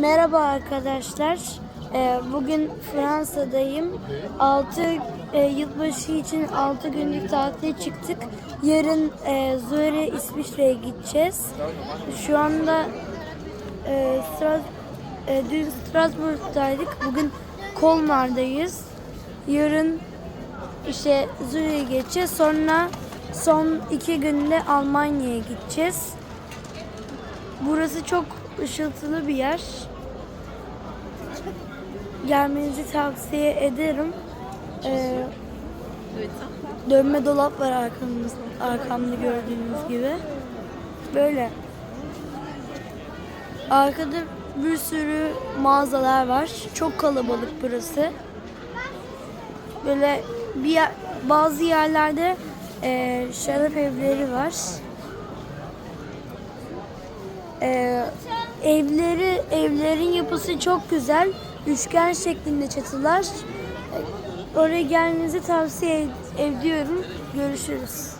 Merhaba arkadaşlar. Ee, Bugün Fransa'dayım. 6 yılbaşı için 6 günlük tatile çıktık. Yarın e, Zürih'e İsviçre'ye gideceğiz. Şu anda e, e, dün Strasbourg'daydık. Bugün Kolmar'dayız. Yarın işte Zürih'e geçeceğiz. Sonra son iki günde Almanya'ya gideceğiz. Burası çok ışıltılı bir yer. Gelmenizi tavsiye ederim. Ee, dönme dolap var arkamız, arkamda gördüğünüz gibi. Böyle. Arkada bir sürü mağazalar var. Çok kalabalık burası. Böyle bir yer- bazı yerlerde e, şarap evleri var. Ee, evleri evlerin yapısı çok güzel. Üçgen şeklinde çatılar. Oraya gelmenizi tavsiye ed- ediyorum. Görüşürüz.